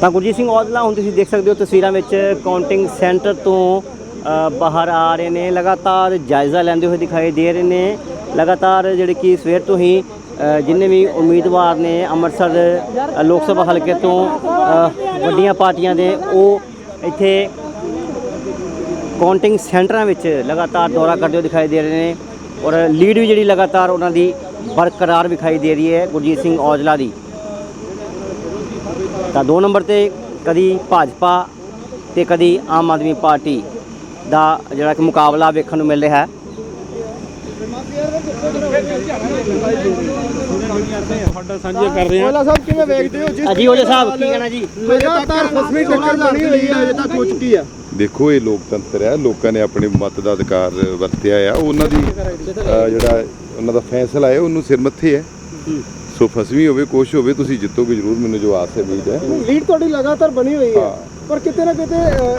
ਤਾਂ ਗੁਰਜੀਤ ਸਿੰਘ ਔਜਲਾ, ਹੁਣ ਤੁਸੀਂ ਦੇਖ ਸਕਦੇ ਹੋ ਤਸਵੀਰਾਂ ਵਿੱਚ ਕਾਊਂਟਿੰਗ ਸੈਂਟਰ ਤੋਂ ਬਾਹਰ ਆ ਰਹੇ ਨੇ। ਲਗਾਤਾਰ ਜਾਇਜ਼ਾ ਲੈਂਦੇ ਹੋਏ ਦਿਖਾਈ ਦੇ ਰਹੇ ਨੇ। ਲਗਾਤਾਰ ਜਿਹੜੇ ਕਿ ਸਵੇਰ ਤੋਂ ਹੀ ਜਿੰਨੇ ਵੀ ਉਮੀਦਵਾਰ ਨੇ ਅੰਮ੍ਰਿਤਸਰ ਲੋਕ ਸਭਾ ਹਲਕੇ ਤੋਂ ਵੱਡੀਆਂ ਪਾਰਟੀਆਂ ਦੇ, ਉਹ ਇੱਥੇ ਕਾਊਂਟਿੰਗ ਸੈਂਟਰਾਂ ਵਿੱਚ ਲਗਾਤਾਰ ਦੌਰਾ ਕਰਦੇ ਹੋਏ ਦਿਖਾਈ ਦੇ ਰਹੇ ਨੇ। ਔਰ ਲੀਡ ਵੀ ਜਿਹੜੀ ਲਗਾਤਾਰ ਉਹਨਾਂ ਦੀ ਬਰਕਰਾਰ ਵਿਖਾਈ ਦੇ ਰਹੀ ਹੈ ਗੁਰਜੀਤ ਸਿੰਘ ਔਜਲਾ ਦੀ। ਤਾਂ ਦੋ ਨੰਬਰ ਤੇ ਕਦੀ ਭਾਜਪਾ ਤੇ ਕਦੀ ਆਮ ਆਦਮੀ ਪਾਰਟੀ ਦਾ ਜਿਹੜਾ ਕਿ ਮੁਕਾਬਲਾ ਵੇਖਣ ਨੂੰ ਮਿਲ ਰਿਹਾ ਹੈ। ਸਾਡਾ ਸਾਂਝਾ ਕਰ ਰਹੇ ਹਾਂ। ਓਲਾ ਸਾਹਿਬ ਕਿਵੇਂ ਵੇਖਦੇ ਹੋ? ਜਿਸ ਅਜੀ ਔਜਲਾ ਸਾਹਿਬ ਕੀ ਕਹਿਣਾ ਜੀ? ਲਗਾਤਾਰ ਫਸਵੀਂ ਟੱਕਰ ਬਣੀ ਹੋਈ ਹੈ। ਅਜੇ ਤੱਕ ਹੋ ਚੁੱਕੀ ਆ। ਦੇਖੋ ਇਹ ਲੋਕਤੰਤਰ ਹੈ। ਲੋਕਾਂ ਨੇ ਆਪਣੇ ਮਤ ਦਾ ਅਧਿਕਾਰ ਵਰਤਿਆ ਆ। ਉਹਨਾਂ ਦੀ ਜਿਹੜਾ ਉਹਨਾਂ ਦਾ ਫੈਸਲਾ ਹੈ ਉਹਨੂੰ ਸਿਰ ਮੱਥੇ ਹੈ। ਸੋ ਫਸਵੀਂ ਹੋਵੇ ਕੁਛ ਹੋਵੇ ਤੁਸੀਂ ਜਿੱਤੋਗੇ ਜ਼ਰੂਰ ਮੈਨੂੰ ਜੋ ਆਸ ਹੈ ਉਮੀਦ ਹੈ। ਲੀਡ ਤੁਹਾਡੀ ਲਗਾਤਾਰ ਬਣੀ ਹੋਈ ਹੈ। ਪਰ ਕਿਤੇ ਨਾ ਕਿਤੇ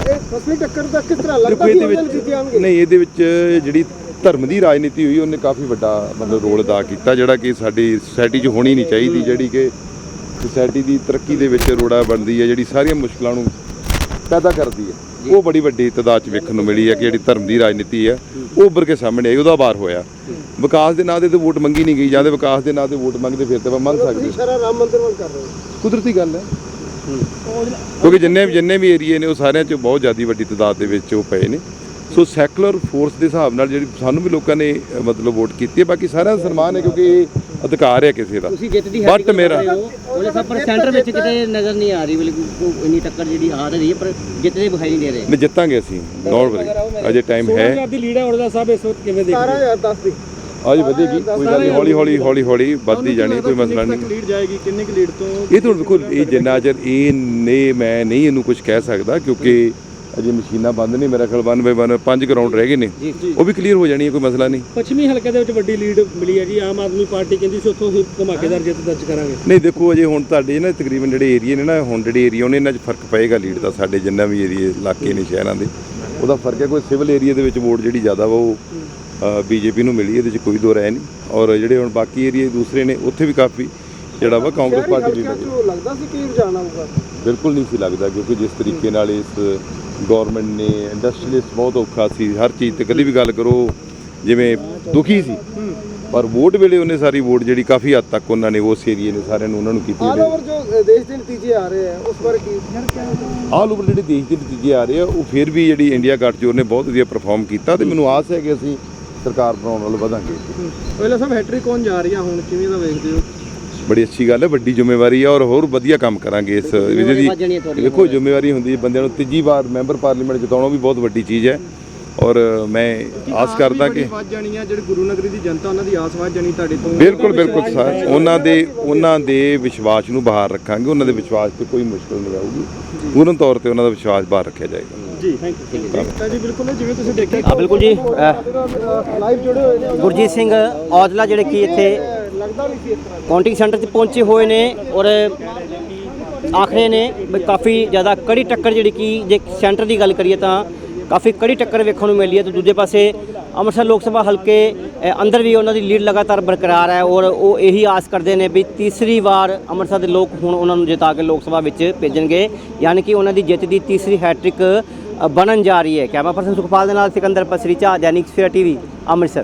ਇਹ ਫਸਵੀਂ ਟੱਕਰ ਦਾ ਕਿਸ ਤਰ੍ਹਾਂ ਲੱਗਦਾ ਕਿ ਉਹਦੇ ਜਿੱਤ ਜਾਣਗੇ? ਨਹੀਂ ਇਹਦੇ ਵਿੱਚ ਜਿਹੜੀ ਧਰਮ ਦੀ ਰਾਜਨੀਤੀ ਹੋਈ ਉਹਨੇ ਕਾਫੀ ਵੱਡਾ ਮਤਲਬ ਰੋਲ ਅਦਾ ਕੀਤਾ ਜਿਹੜਾ ਕਿ ਸਾਡੀ ਸੋਸਾਇਟੀ 'ਚ ਹੋਣੀ ਨਹੀਂ ਚਾਹੀਦੀ ਜਿਹੜੀ ਕਿ ਸੋਸਾਇਟੀ ਦੀ ਤਰੱਕੀ ਦੇ ਵਿੱਚ ਰੋੜਾ ਬਣਦੀ ਹੈ ਜਿਹੜੀ ਸਾਰੀਆਂ ਮੁਸ਼ਕਲਾਂ ਨੂੰ ਪੈਦਾ ਕਰਦੀ ਹੈ। ਉਹ ਬੜੀ ਵੱਡੀ ਤਦਾਦ 'ਚ ਵੇਖਣ ਨੂੰ ਮਿਲੀ ਹੈ ਕਿ ਜਿਹੜੀ ਧਰਮ ਦੀ ਰਾਜਨੀਤੀ ਹੈ ਉਹ ਉੱਭਰ ਕੇ ਸਾਹਮਣੇ ਆਈ ਉਹਦਾ ਬਾਰ ਹੋਇਆ। ਵਿਕਾਸ ਦੇ ਨਾਂ ਤੇ ਤਾਂ ਵੋਟ ਮੰਗੀ ਨਹੀਂ ਗਈ ਜਾਂ ਤੇ ਵਿਕਾਸ ਦੇ ਨਾਂ ਤੇ ਵੋਟ ਮੰਗਦੇ ਫਿਰ ਤਾਂ ਮੰਗ ਸਕਦੇ ਸ਼ਰਾ ਰਾਮ ਮੰਦਿਰ ਵੱਲ ਕਰ ਰਹੇ ਹੋ। ਕੁਦਰਤੀ ਗੱਲ ਹੈ। ਕਿਉਂਕਿ ਜਿੰਨੇ ਜਿੰਨੇ ਵੀ ਏਰੀਏ ਨੇ ਉਹ ਸਾਰਿਆਂ 'ਚ ਬਹੁਤ ਜ਼ਿਆਦੀ ਵੱਡੀ ਤਦਾਦ ਦੇ ਵਿੱਚ ਉਹ ਪਏ ਨੇ। ਸੋ ਸੈਕੂਲਰ ਫੋਰਸ ਦੇ ਹਿਸਾਬ ਨਾਲ ਜਿਹੜੀ ਸਾਨੂੰ ਵੀ ਲੋਕਾਂ ਨੇ ਮਤਲਬ ਵੋਟ ਕੀਤੀ ਹੈ ਬਾਕੀ ਸਾਰਿਆਂ ਦਾ ਸਨਮਾਨ ਹੈ ਕਿਉਂਕਿ ਇਹ ਅਧਿਕਾਰ ਹੈ ਕਿਸੇ ਦਾ। ਤੁਸੀਂ ਜਿੱਤ ਦੀ But ਮੇਰਾ- ਔਜਲਾ ਸਾਹਿਬ ਪਰ ਸੈਂਟਰ ਵਿੱਚ ਕਿਤੇ ਨਜ਼ਰ ਨਹੀਂ ਆ ਰਹੀ ਬਿਲਕੁਲ ਇੰਨੀ ਟੱਕਰ ਜਿਹੜੀ ਆ ਰਹੀ ਹੈ ਪਰ ਜਿੱਤ ਦੇ ਵਿਖਾਈ ਨਹੀਂ ਦੇ ਰਹੇ। ਨਹੀਂ ਜਿੱਤਾਂਗੇ ਅਸੀਂ ਡੋਂਟ ਵਰੀ ਅਜੇ ਟਾਈਮ ਹੈ। 16000 ਦੀ ਲੀਡ ਹੈ ਔਰਦਾ ਸਾਹਿਬ ਇਸ ਵਕਤ ਕਿਵੇਂ ਦੇਖਦੇ 17010 ਦੀ। ਅੱਜ ਵਧੇਗੀ ਕੋਈ ਗੱਲ ਨਹੀਂ ਹੌਲੀ ਹੌਲੀ ਹੌਲੀ ਹੌਲੀ ਵੱਧਦੀ ਜਾਣੀ ਕੋਈ ਮਸਲਾ ਨਹੀਂ। ਲੀਡ ਜਾਏਗੀ? ਕਿੰਨੀ ਕੁ ਲੀਡ ਤੋਂ ਇਹ ਤਾਂ ਦੇਖੋ ਇਹ ਜਿੰਨਾ ਚਿਰ ਇਹ ਨੇ ਮੈਂ ਨਹੀਂ ਇਹਨੂੰ ਕੁਝ ਕਹਿ ਸਕਦਾ ਕਿਉਂਕਿ ਅਜੇ ਮਸ਼ੀਨਾਂ ਬੰਦ ਨਹੀਂ ਮੇਰਾ ਖਿਆਲ 1 ਬਾਈ 1 ਪੰਜ ਗਰਾਊਂਡ ਰਹਿ ਗਏ ਨੇ। ਉਹ ਵੀ ਕਲੀਅਰ ਹੋ ਜਾਣੀ ਹੈ ਕੋਈ ਮਸਲਾ ਨਹੀਂ। ਪੱਛਮੀ ਹਲਕੇ ਦੇ ਵਿੱਚ ਵੱਡੀ ਲੀਡ ਮਿਲੀ ਹੈ ਜੀ ਆਮ ਆਦਮੀ ਪਾਰਟੀ ਕਹਿੰਦੀ ਸੀ ਉੱਥੋਂ ਹੀ ਧਮਾਕੇਦਾਰ ਜਿੱਤ ਦਰਜ ਕਰਾਂਗੇ। ਨਹੀਂ ਦੇਖੋ ਅਜੇ ਹੁਣ ਤੁਹਾਡੇ ਨਾ ਤਕਰੀਬਨ ਜਿਹੜੇ ਏਰੀਏ ਨੇ ਨਾ ਹੁਣ ਜਿਹੜੇ ਏਰੀਆ ਉਹਨੇ ਇਹਨਾਂ 'ਚ ਫ਼ਰਕ ਪਏਗਾ ਲੀਡ ਦਾ ਸਾਡੇ ਜਿੰਨਾ ਵੀ ਏਰੀਏ ਇਲਾਕੇ ਨੇ ਸ਼ਹਿਰਾਂ ਦੇ। ਉਹਦਾ ਫ਼ਰਕ ਹੈ ਕੋਈ ਸਿਵਲ ਏਰੀਆ ਦੇ ਵਿੱਚ ਵੋਟ ਜਿਹੜੀ ਜ਼ਿਆਦਾ ਵਾ ਉਹ ਬੀਜੇਪੀ ਨੂੰ ਮਿਲੀ ਇਹਦੇ 'ਚ ਕੋਈ ਦੋ ਰਾਏ ਨਹੀਂ। ਔਰ ਜਿਹੜੇ ਹੁਣ ਬਾਕੀ ਏਰੀਏ ਦੂਸਰੇ ਨੇ ਉੱਥੇ ਵੀ ਕਾਫੀ ਜਿਹੜਾ ਵਾ ਕਾਂਗਰਸ ਪਾਰਟੀ ਚੋਂ ਲੱਗਦਾ ਸੀ ਕਿ ਰੁਝਾਨ ਆਊਗਾ ਬਿਲਕੁਲ ਨਹੀਂ ਸੀ ਲੱਗਦਾ ਕਿਉਂਕਿ ਜਿਸ ਤਰੀਕੇ ਨਾਲ ਇਸ ਗਵਰਨਮੈਂਟ ਨੇ ਇੰਡਸਟਰੀਅਲਿਸਟ ਬਹੁਤ ਔਖਾ ਸੀ ਹਰ ਚੀਜ਼ ਤੇ ਕਦੀ ਵੀ ਗੱਲ ਕਰੋ ਜਿਵੇਂ ਦੁਖੀ ਸੀ। ਪਰ ਵੋਟ ਵੇਲੇ ਉਹਨੇ ਸਾਰੀ ਵੋਟ ਜਿਹੜੀ ਕਾਫੀ ਹੱਦ ਤੱਕ ਉਹਨਾਂ ਨੇ ਉਸ ਏਰੀਏ ਨੇ ਸਾਰਿਆਂ ਨੂੰ ਉਹਨਾਂ ਨੂੰ ਕੀਤੀ ਆਲ ਓਵਰ ਜੋ ਦੇਸ਼ ਦੇ ਨਤੀਜੇ ਆ ਰਹੇ ਆ ਉਸ ਬਾਰੇ ਕੀ? ਆਲ ਓਵਰ ਜਿਹੜੇ ਦੇਸ਼ ਦੇ ਨਤੀਜੇ ਆ ਰਹੇ ਆ ਉਹ ਫਿਰ ਵੀ ਜਿਹੜੀ ਇੰਡੀਆ ਗੱਠਜੋੜ ਨੇ ਬਹੁਤ ਵਧੀਆ ਪਰਫਾਰਮ ਕੀਤਾ ਤੇ ਮੈਨੂੰ ਆਸ ਹੈ ਕਿ ਅਸੀਂ ਸਰਕਾਰ ਬਣਾਉਣ ਵੱਲ ਵਧਾਂਗੇ। ਓਲਾ ਸਾਹਿਬ ਹੈਟ੍ਰਿਕ ਕੌਣ ਜਾ ਰਹੀ ਆ ਹੁਣ ਕਿਵੇਂ ਦਾ ਵੇਖਦੇ ਹੋ? ਬੜੀ ਅੱਛੀ ਗੱਲ ਹੈ ਵੱਡੀ ਜ਼ਿੰਮੇਵਾਰੀ ਹੈ ਔਰ ਹੋਰ ਵਧੀਆ ਕੰਮ ਕਰਾਂਗੇ ਇਸ ਵਿਜੇ ਤੁਹਾਡੀ ਦੇਖੋ ਜ਼ਿੰਮੇਵਾਰੀ ਹੁੰਦੀ ਹੈ ਬੰਦਿਆਂ ਨੂੰ। ਤੀਜੀ ਵਾਰ ਮੈਂਬਰ ਪਾਰਲੀਮੈਂਟ ਜਿਤਾਉਣਾ ਵੀ ਬਹੁਤ ਵੱਡੀ ਚੀਜ਼ ਹੈ। ਔਰ ਮੈਂ ਆਸ ਕਰਦਾ ਕਿ ਵੱਧ ਜਾਣੀ ਆ ਜਿਹੜੀ ਗੁਰੂ ਨਗਰੀ ਦੀ ਜਨਤਾ ਉਹਨਾਂ ਦੀ ਆਸ ਵੱਧ ਜਾਣੀ ਤੁਹਾਡੇ ਤੋਂ। ਬਿਲਕੁਲ ਬਿਲਕੁਲ ਸਰ। ਉਹਨਾਂ ਦੇ ਉਹਨਾਂ ਦੇ ਵਿਸ਼ਵਾਸ ਨੂੰ ਬਾਹਰ ਰੱਖਾਂਗੇ। ਉਹਨਾਂ ਦੇ ਵਿਸ਼ਵਾਸ ਤੇ ਕੋਈ ਮੁਸ਼ਕਲ ਨਹੀਂ ਆਊਗੀ। ਪੂਰਨ ਤੌਰ ਤੇ ਉਹਨਾਂ ਦਾ ਵਿਸ਼ਵਾਸ ਬਾਹਰ ਰੱਖਿਆ ਜਾਏਗਾ। ਜੀ ਥੈਂਕ ਯੂ ਜੀ। ਬਿਲਕੁਲ ਜਿਵੇਂ ਤੁਸੀਂ ਦੇਖਿਆ ਆ ਬਿਲਕੁਲ ਜੀ। ਲਾਈਵ ਜੁੜੇ ਹੋਏ ਨੇ ਗੁਰਜੀਤ ਸਿੰਘ ਔਜਲਾ ਜਿਹੜੇ ਕਿ ਇੱਥੇ ਲੱਗਦਾ ਕਾਉਂਟਿੰਗ ਸੈਂਟਰ 'ਤੇ ਪਹੁੰਚੇ ਹੋਏ ਨੇ ਔਰ ਆਖਰੇ ਨੇ ਕਾਫੀ ਜ਼ਿਆਦਾ ਕੜੀ ਟੱਕਰ ਜਿਹੜੀ ਕਿ ਜੇ ਸੈਂਟਰ ਦੀ ਗੱਲ ਕਰੀਏ ਤਾਂ ਕਾਫੀ ਕੜੀ ਟੱਕਰ ਵੇਖਣ ਨੂੰ ਮਿਲੀ ਹੈ ਤੇ ਦੂਜੇ ਪਾਸੇ ਅੰਮ੍ਰਿਤਸਰ ਲੋਕ ਸਭਾ ਹਲਕੇ ਅੰਦਰ ਵੀ ਉਹਨਾਂ ਦੀ ਲੀਡ ਲਗਾਤਾਰ ਬਰਕਰਾਰ ਹੈ ਔਰ ਉਹ ਇਹੀ ਆਸ ਕਰਦੇ ਨੇ ਵੀ ਤੀਸਰੀ ਵਾਰ ਅੰਮ੍ਰਿਤਸਰ ਦੇ ਲੋਕ ਹੁਣ ਉਹਨਾਂ ਨੂੰ ਜਿਤਾ ਕੇ ਲੋਕ ਸਭਾ ਵਿੱਚ ਭੇਜਣਗੇ, ਯਾਨੀ ਕਿ ਉਹਨਾਂ ਦੀ ਜਿੱਤ ਦੀ ਤੀਸਰੀ ਹੈਟ੍ਰਿਕ ਬਣਨ ਜਾ ਰਹੀ ਹੈ। ਕੈਮਰਾ ਪਰਸਨ ਸੁਖਪਾਲ ਦੇ ਨਾਲ ਸਿਕੰਦਰ ਪਸਰੀਚਾ, ਦੈਨਿਕ ਸਫੇਰਾ ਟੀਵੀ, ਅੰਮ੍ਰਿਤਸਰ।